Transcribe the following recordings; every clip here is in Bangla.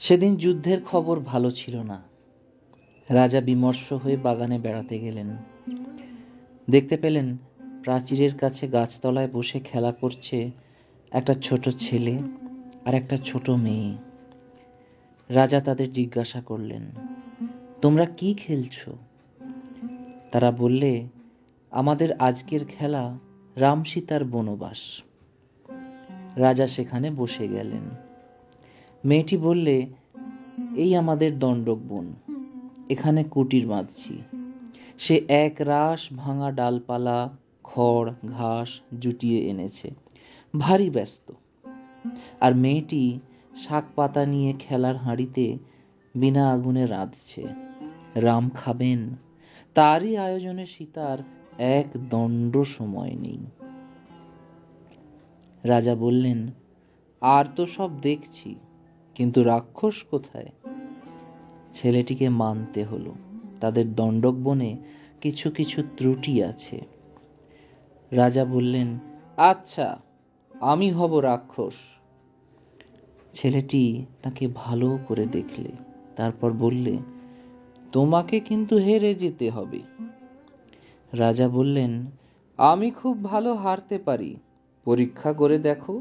সেদিন যুদ্ধের খবর ভালো ছিল না। রাজা বিমর্ষ হয়ে বাগানে বেড়াতে গেলেন। দেখতে পেলেন প্রাচীরের কাছে গাছতলায় বসে খেলা করছে একটা ছোট ছেলে আর একটা ছোট মেয়ে। রাজা তাদের জিজ্ঞাসা করলেন, তোমরা কি খেলছো? তারা বললে, আমাদের আজকের খেলা রাম সীতার বনবাস। রাজা সেখানে বসে গেলেন। মেয়েটি বললে, এই আমাদের দণ্ডক বন, এখানে কুটির বাঁধছি। সে এক রাস ভাঙা ডালপালা, খড়, ঘাস জুটিয়ে এনেছে। ভারী ব্যস্ত। আর মেয়েটি শাক পাতা নিয়ে খেলার হাঁড়িতে বিনা আগুনে রাঁধছে। রাম খাবেন, তারই আয়োজনে সীতার এক দণ্ড সময় নেই। রাজা বললেন, আর তো সব দেখছি। কিন্তু রাক্ষস কোথায়? ছেলেটিকে মানতে হলো। তাদের দণ্ডক বনে কিছু কিছু ত্রুটি আছে। রাজা বললেন আচ্ছা আমি হব রাক্ষস। ছেলেটি তাকে ভালো করে দেখলে, তারপর বললে, তোমাকে কিন্তু হেরে যেতে হবে। রাজা বললেন, আমি খুব ভালো হারতে পারি। পরীক্ষা করে দেখো।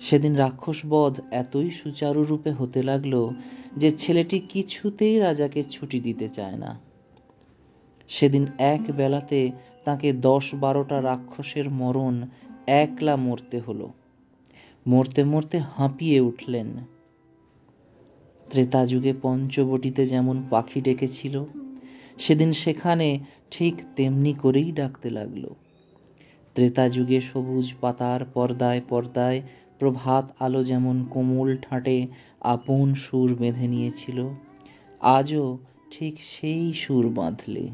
সেদিন রাক্ষসবধ এতই সুচারুরূপে হতে লাগল যে ছেলেটি কিছুতেই রাজাকে ছুটি দিতে চায় না। সেদিন এক বেলাতে তাকে দশ বারোটা রাক্ষসের মরণ একলা মরতে হলো। মরতে মরতে হাঁপিয়ে উঠলেন। ত্রেতা যুগে পঞ্চবটিতে যেমন পাখি ডেকেছিল, সেদিন সেখানে ঠিক তেমনি করেই ডাকতে লাগল। ত্রেতা যুগে সবুজ পাতার পর্দায় পর্দায় প্রভাত আলো যেমন কোমল ঠাঁটে আপন সুর বেঁধে নিয়েছিল, আজও ঠিক সেই সুর বাঁধলে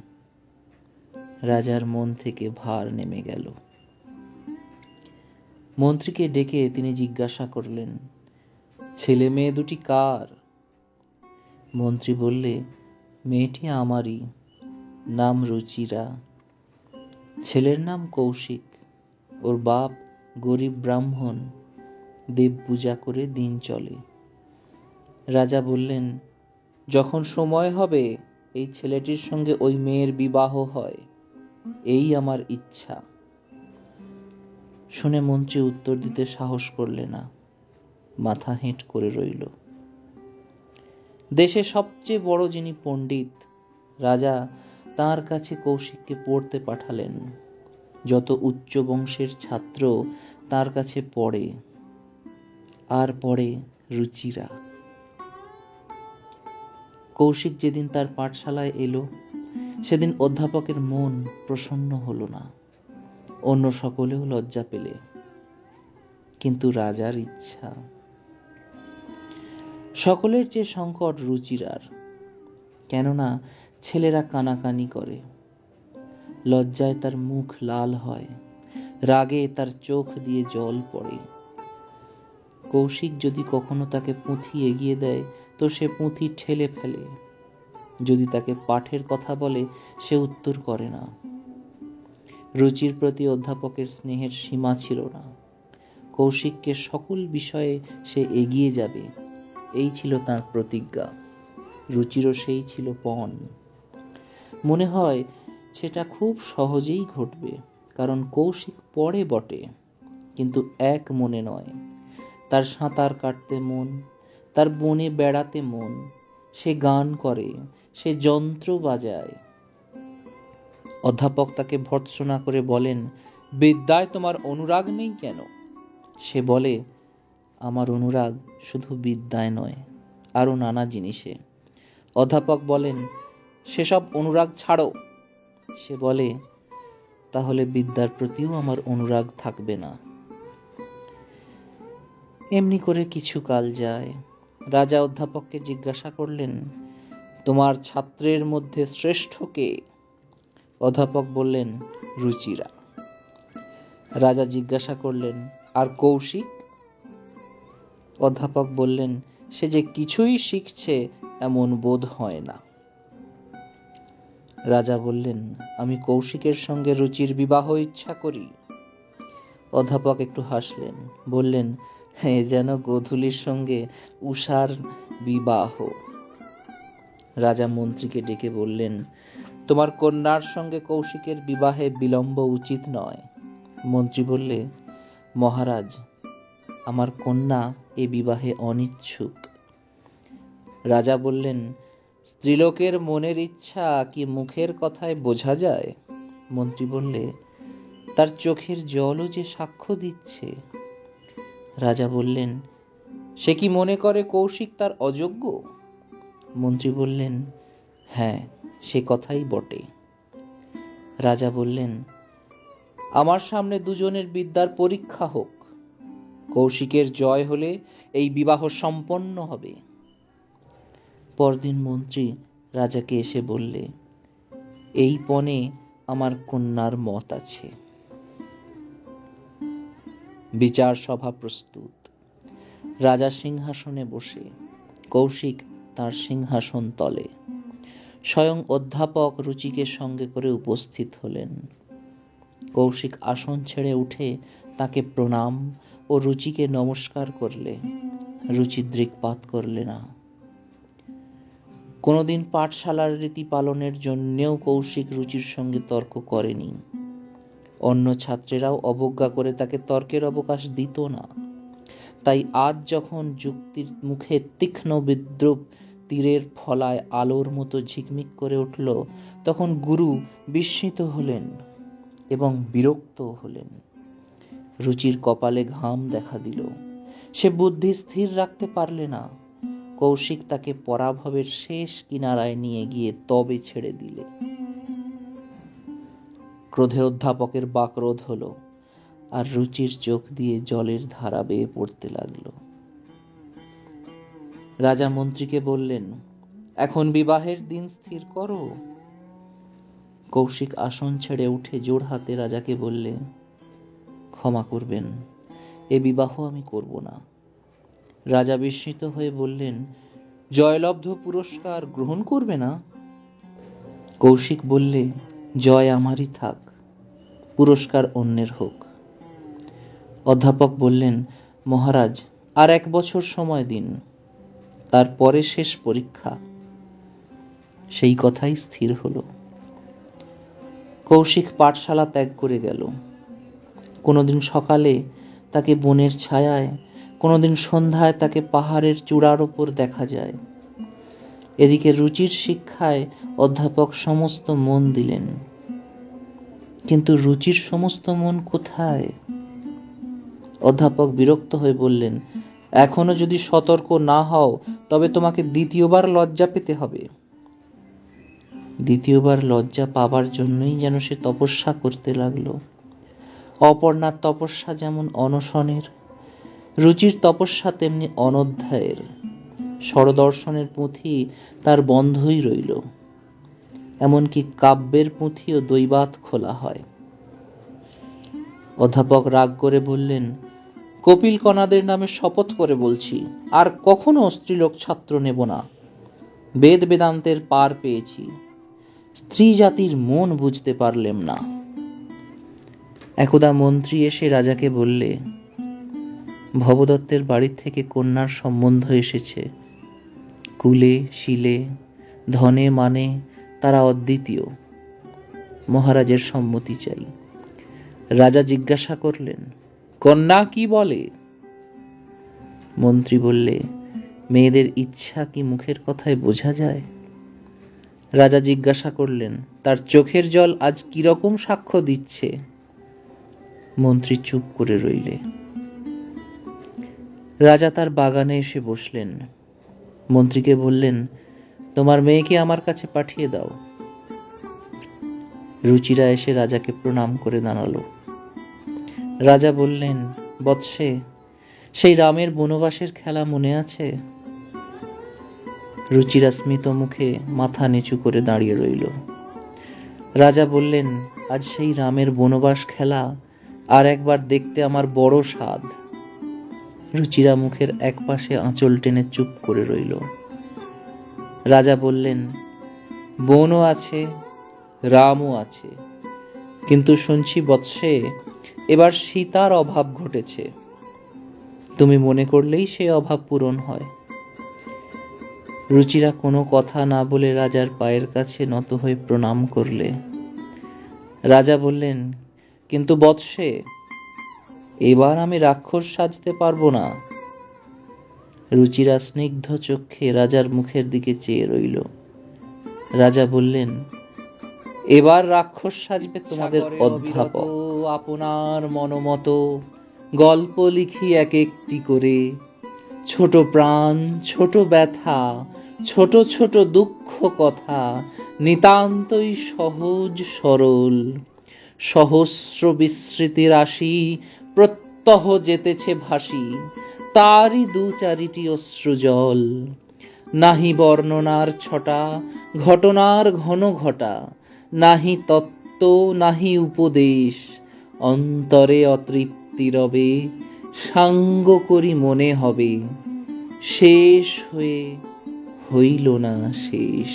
রাজার মন থেকে ভার নেমে গেল। মন্ত্রীকে ডেকে তিনি জিজ্ঞাসা করলেন, ছেলে মেয়ে দুটি কার? মন্ত্রী বললে, মেয়েটি আমারই, নাম রুচিরা। ছেলের নাম কৌশিক, ওর বাপ গরিব ব্রাহ্মণ দেব পূজা করে দিন চলে। রাজা বললেন, যখন সময় হবে, এই ছেলেটির সঙ্গে ওই মেয়ের বিবাহ হয়। এই আমার ইচ্ছা। শুনে মন্ত্রী উত্তর দিতে সাহস করলে না, মাথা হেঁট করে রইল। দেশে সবচেয়ে বড় যিনি পণ্ডিত, রাজা তার কাছে কৌশিককে পড়তে পাঠালেন। যত উচ্চ বংশের ছাত্র তার কাছে পড়ে। আর পড়ে রুচিরা। কৌশিক যেদিন তার পাঠশালায় এলো, সেদিন অধ্যাপকের মন প্রসন্ন হলো না। অন্য সকলেও লজ্জা পেলে, কিন্তু রাজার ইচ্ছা। সকলের যে সংকট রুচিরার, কেননা ছেলেরা কানাকানি করে। লজ্জায় তার মুখ লাল হয়, রাগে তার চোখ দিয়ে জল পড়ে। কৌশিক যদি কখনো তাকে পুঁথি এগিয়ে দেয়, তো সে পুঁথি ঠেলে ফেলে। যদি তাকে পাঠের কথা বলে, সে উত্তর করে না। রুচির প্রতি অধ্যাপকের স্নেহের সীমা ছিল না। কৌশিককে সকল বিষয়ে সে এগিয়ে যাবে, এই ছিল তার প্রতিজ্ঞা। রুচিরও সেই ছিল পণ। মনে হয় সেটা খুব সহজেই ঘটবে, কারণ কৌশিক পড়ে বটে, কিন্তু এক মনে নয়। তার সাঁতার কাটতে মন, তার বনে বেড়াতে মন, সে গান করে, সে যন্ত্র বাজায়। অধ্যাপক তাকে ভর্ৎসনা করে বলেন, বিদ্যায় তোমার অনুরাগ নেই কেন? সে বলে, আমার অনুরাগ শুধু বিদ্যায় নয় আরও নানা জিনিসে। অধ্যাপক বলেন, সেসব অনুরাগ ছাড়ো। সে বলে, তাহলে বিদ্যার প্রতিও আমার অনুরাগ থাকবে না। এমনি করে কিছু কাল যায়। রাজা অধ্যাপককে জিজ্ঞাসা করলেন, তোমার ছাত্রের মধ্যে শ্রেষ্ঠ কে? অধ্যাপক বললেন, রুচিরা। রাজা জিজ্ঞাসা করলেন, আর কৌশিক? অধ্যাপক বললেন, সে যে কিছুই শিখছে, এমন বোধ হয় না। রাজা বললেন, আমি কৌশিকের সঙ্গে রুচির বিবাহ ইচ্ছা করি। অধ্যাপক একটু হাসলেন, বললেন এ যেন গোধূলির সঙ্গে উষার বিবাহ। রাজা মন্ত্রীকে ডেকে বললেন, তোমার কন্যার সঙ্গে কৌশিকের বিবাহে বিলম্ব উচিত নয়। মন্ত্রী বললে, মহারাজ, আমার কন্যা এ বিবাহে অনিচ্ছুক। রাজা বললেন, স্ত্রীলোকের মনের ইচ্ছা কি মুখের কথায় বোঝা যায়? মন্ত্রী বললে, তার চোখের জলও যে সাক্ষ্য দিচ্ছে রাজা বললেন, সে কি মনে করে কৌশিক তার অযোগ্য? মন্ত্রী বললেন হ্যাঁ সে কথাই বটে। রাজা বললেন, আমার সামনে দুজনের বিদ্যার পরীক্ষা হোক। কৌশিকের জয় হলে এই বিবাহ সম্পন্ন হবে। পরদিন মন্ত্রী রাজাকে এসে বললে, এই পণে আমার কন্যার মত আছে। বিচার সভা প্রস্তুত। রাজা সিংহাসনে বসে, কৌশিক তার সিংহাসন তলে। স্বয়ং অধ্যাপক রুচিকে সঙ্গে করে উপস্থিত হলেন। কৌশিক আসন ছেড়ে উঠে তাকে প্রণাম ও রুচিকে নমস্কার করলে। রুচি দৃকপাত করলে না। কোনোদিন পাঠশালার রীতি পালনের জন্যেও কৌশিক রুচির সঙ্গে তর্ক করেনি। অন্য ছাত্রেরাও অবজ্ঞা করে তাকে তর্কের অবকাশ দিত না। তাই আজ যখন যুক্তির মুখে তীক্ষ্ণ বিদ্রুপ তীরের ফলায় আলোর মতো ঝিকমিক করে উঠল, তখন গুরু বিস্মিত হলেন এবং বিরক্ত হলেন। রুচির কপালে ঘাম দেখা দিল। সে বুদ্ধি স্থির রাখতে পারলে না। কৌশিক তাকে পরাভবের শেষ কিনারায় নিয়ে গিয়ে তবে ছেড়ে দিলে। ক্রোধে অধ্যাপকের বাকরোধ হলো, আর রুচির চোখ দিয়ে জলের ধারা বেয়ে পড়তে লাগল। রাজা মন্ত্রীকে বললেন, এখন বিবাহের দিন স্থির করো। কৌশিক আসন ছেড়ে উঠে জোর হাতে রাজাকে বললে, ক্ষমা করবেন, এ বিবাহ আমি করব না। রাজা বিস্মিত হয়ে বললেন, জয়লব্ধ পুরস্কার গ্রহণ করবে না? কৌশিক বললে, জয় আমারই থাক। পুরস্কার অন্যের হোক। অধ্যাপক বললেন, মহারাজ, আর এক বছর সময় দিন তারপরে শেষ পরীক্ষা। সেই কথাই স্থির হলো। কৌশিক পাঠশালা ত্যাগ করে গেল। কোনোদিন সকালে তাকে বনের ছায়ায়, কোনোদিন সন্ধ্যায় তাকে পাহাড়ের চূড়ার ওপর দেখা যায়। এদিকে রুচির শিক্ষায় অধ্যাপক সমস্ত মন দিলেন। কিন্তু রুচির সমস্ত মন কোথায়? অধ্যাপক বিরক্ত হয়ে বললেন, এখনও যদি সতর্ক না হও, তবে তোমাকে দ্বিতীয়বার লজ্জা পেতে হবে। দ্বিতীয়বার লজ্জা পাবার জন্যই যেন সে তপস্যা করতে লাগল। অপর্ণার তপস্যা যেমন অনশনের, রুচির তপস্যা তেমনি অনধ্যায়ের। স্বরদর্শনের পুঁথি তার বন্ধই রইল। এমনকি কাব্যের পুঁথিও দৈবাত খোলা হয়। অধ্যাপক রাগ করে বললেন, কপিল কণাদের নামে শপথ করে বলছি, আর কখনো স্ত্রীলোক ছাত্র নেব না। বেদ বেদান্তের পার পেয়েছি। স্ত্রী জাতির মন বুঝতে পারলেম না। একদা মন্ত্রী এসে রাজাকে বললে, ভবদত্তের বাড়ির থেকে কন্যার সম্বন্ধ এসেছে। কুলে, শিলে, ধনে মানে তারা অদ্বিতীয় মহারাজের সম্মতি চাই। রাজা জিজ্ঞাসা করলেন, কন্যা কি বলে? মন্ত্রী বললে, মেয়েদের ইচ্ছা কি মুখের কথায় বোঝা যায়? রাজা জিজ্ঞাসা করলেন, তার চোখের জল আজ কীরকম সাক্ষ্য দিচ্ছে? মন্ত্রী চুপ করে রইলে। রাজা তার বাগানে এসে বসলেন। মন্ত্রীকে বললেন তোমার মেয়েকে আমার কাছে পাঠিয়ে দাও। রুচিরা এসে রাজাকে প্রণাম করে দাঁড়াল। রাজা বললেন, বৎসে, সেই রামের বনবাসের খেলা মনে আছে? রুচিরা স্মিত মুখে মাথা নিচু করে দাঁড়িয়ে রইল। রাজা বললেন, আজ সেই রামের বনবাস খেলা আর একবার দেখতে আমার বড় স্বাদ। রুচিরা মুখের একপাশে আঁচল টেনে চুপ করে রইল। রাজা বললেন, বনও আছে, রামও আছে। কিন্তু শুনছি বৎসে, এবার সীতার অভাব ঘটেছে। তুমি মনে করলেই সে অভাব পূরণ হয়। রুচিরা কোনো কথা না বলে রাজার পায়ের কাছে নত হয়ে প্রণাম করলে। রাজা বললেন, কিন্তু বৎসে, এবার আমি রাক্ষস সাজতে পারব না। রুচিরা স্নিগ্ধ চক্ষে রাজার মুখের দিকে চেয়ে রইল। রাজা বললেন এবার রাক্ষস সাজবে তোমাদের অধ্যাপক। আপনার মনোমতো গল্প লিখি এক একটি করে। ছোট প্রাণ ছোট ব্যথা ছোট ছোট দুঃখ কথা নিতান্তই সহজ সরল। সহস্র বিস্মৃতির রাশি প্রত্যহ যেতেছে ভাসি। তারই দু চারিটি অশ্রুজল নাহি বর্ণনার ছটা, ঘটনার ঘন ঘটা। নাহি তত্ত্ব, নাহি উপদেশ। অন্তরে অতৃপ্তি রবে, সাঙ্গ করি মনে হবে। শেষ হয়ে হইল না শেষ।